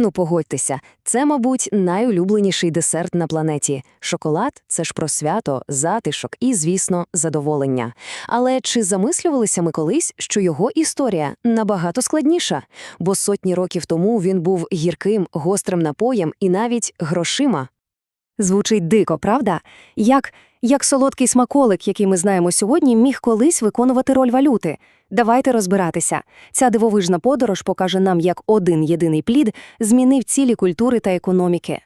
Ну, погодьтеся, це, мабуть, найулюбленіший десерт на планеті. Шоколад це ж про свято, затишок і, звісно, задоволення. Але чи замислювалися ми колись, що його історія набагато складніша? Бо сотні років тому він був гірким, гострим напоєм і навіть грошима. Звучить дико, правда? Як, як солодкий смаколик, який ми знаємо сьогодні, міг колись виконувати роль валюти. Давайте розбиратися. Ця дивовижна подорож покаже нам, як один єдиний плід змінив цілі культури та економіки.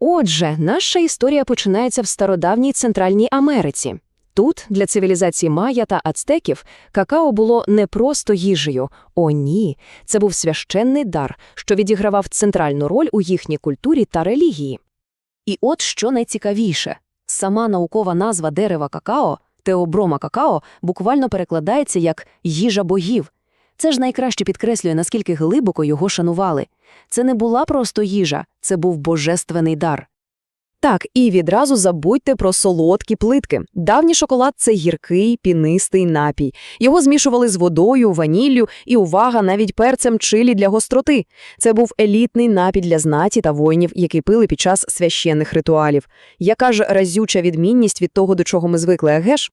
Отже, наша історія починається в стародавній Центральній Америці. Тут, для цивілізації майя та ацтеків, какао було не просто їжею. О, ні, це був священний дар, що відігравав центральну роль у їхній культурі та релігії. І от що найцікавіше. Сама наукова назва дерева какао, теоброма какао, буквально перекладається як «їжа богів». Це ж найкраще підкреслює, наскільки глибоко його шанували. Це не була просто їжа, це був божественний дар. Так, і відразу забудьте про солодкі плитки. Давній шоколад – це гіркий, пінистий напій. Його змішували з водою, ваніллю і, увага, навіть перцем чилі для гостроти. Це був елітний напій для знаті та воїнів, які пили під час священних ритуалів. Яка ж разюча відмінність від того, до чого ми звикли, агеш?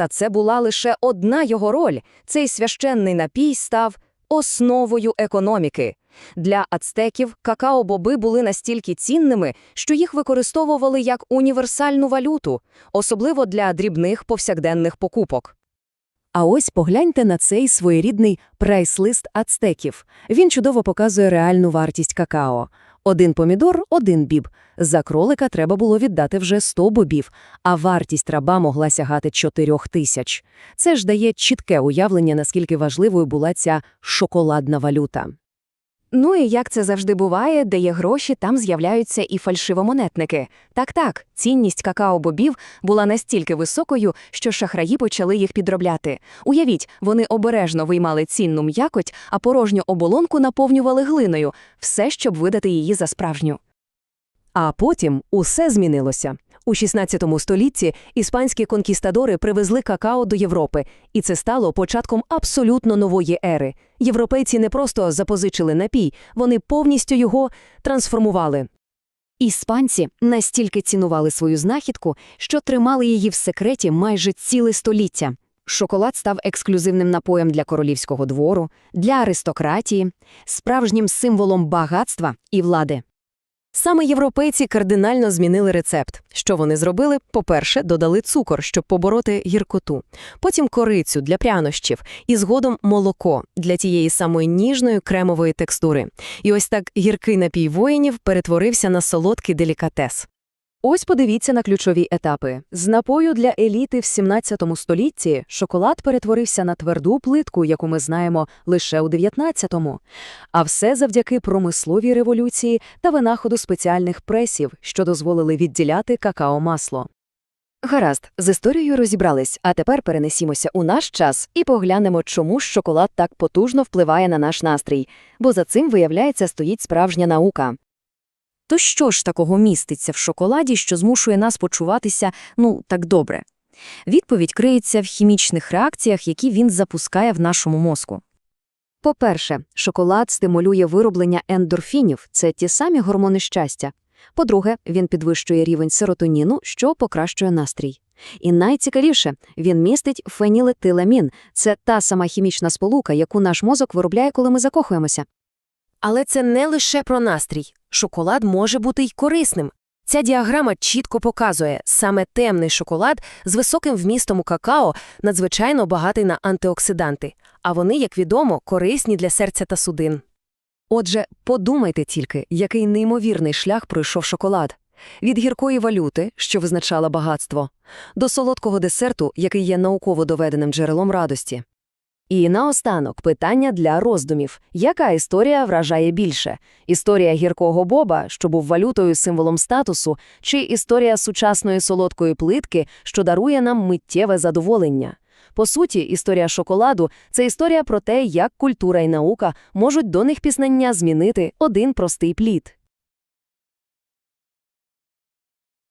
Та це була лише одна його роль. Цей священний напій став основою економіки. Для ацтеків какао-боби були настільки цінними, що їх використовували як універсальну валюту, особливо для дрібних повсякденних покупок. А ось погляньте на цей своєрідний прайс-лист ацтеків. Він чудово показує реальну вартість какао. Один помідор – один біб. За кролика треба було віддати вже 100 бобів, а вартість раба могла сягати 4 тисяч. Це ж дає чітке уявлення, наскільки важливою була ця шоколадна валюта. Ну і як це завжди буває, де є гроші, там з'являються і фальшивомонетники. Так-так, цінність какао-бобів була настільки високою, що шахраї почали їх підробляти. Уявіть, вони обережно виймали цінну м'якоть, а порожню оболонку наповнювали глиною, все, щоб видати її за справжню. А потім усе змінилося. У 16 столітті іспанські конкістадори привезли какао до Європи, і це стало початком абсолютно нової ери. Європейці не просто запозичили напій, вони повністю його трансформували. Іспанці настільки цінували свою знахідку, що тримали її в секреті майже ціле століття. Шоколад став ексклюзивним напоєм для королівського двору, для аристократії, справжнім символом багатства і влади. Саме європейці кардинально змінили рецепт. Що вони зробили? По-перше, додали цукор, щоб побороти гіркоту, потім корицю для прянощів і згодом молоко для тієї самої ніжної кремової текстури. І ось так гіркий напій воїнів перетворився на солодкий делікатес. Ось подивіться на ключові етапи. З напою для еліти в 17 столітті шоколад перетворився на тверду плитку, яку ми знаємо лише у 19-му. А все завдяки промисловій революції та винаходу спеціальних пресів, що дозволили відділяти какао-масло. Гаразд, з історією розібрались, а тепер перенесімося у наш час і поглянемо, чому шоколад так потужно впливає на наш настрій, бо за цим, виявляється, стоїть справжня наука. То що ж такого міститься в шоколаді, що змушує нас почуватися, ну, так добре? Відповідь криється в хімічних реакціях, які він запускає в нашому мозку. По-перше, шоколад стимулює вироблення ендорфінів – це ті самі гормони щастя. По-друге, він підвищує рівень серотоніну, що покращує настрій. І найцікавіше, він містить фенілетиламін – це та сама хімічна сполука, яку наш мозок виробляє, коли ми закохуємося. Але це не лише про настрій. Шоколад може бути й корисним. Ця діаграма чітко показує, саме темний шоколад з високим вмістом у какао надзвичайно багатий на антиоксиданти, а вони, як відомо, корисні для серця та судин. Отже, подумайте тільки, який неймовірний шлях пройшов шоколад. Від гіркої валюти, що визначала багатство, до солодкого десерту, який є науково доведеним джерелом радості. І наостанок питання для роздумів. Яка історія вражає більше? Історія гіркого боба, що був валютою символом статусу, чи історія сучасної солодкої плитки, що дарує нам миттєве задоволення? По суті, історія шоколаду – це історія про те, як культура і наука можуть до них пізнання змінити один простий плід.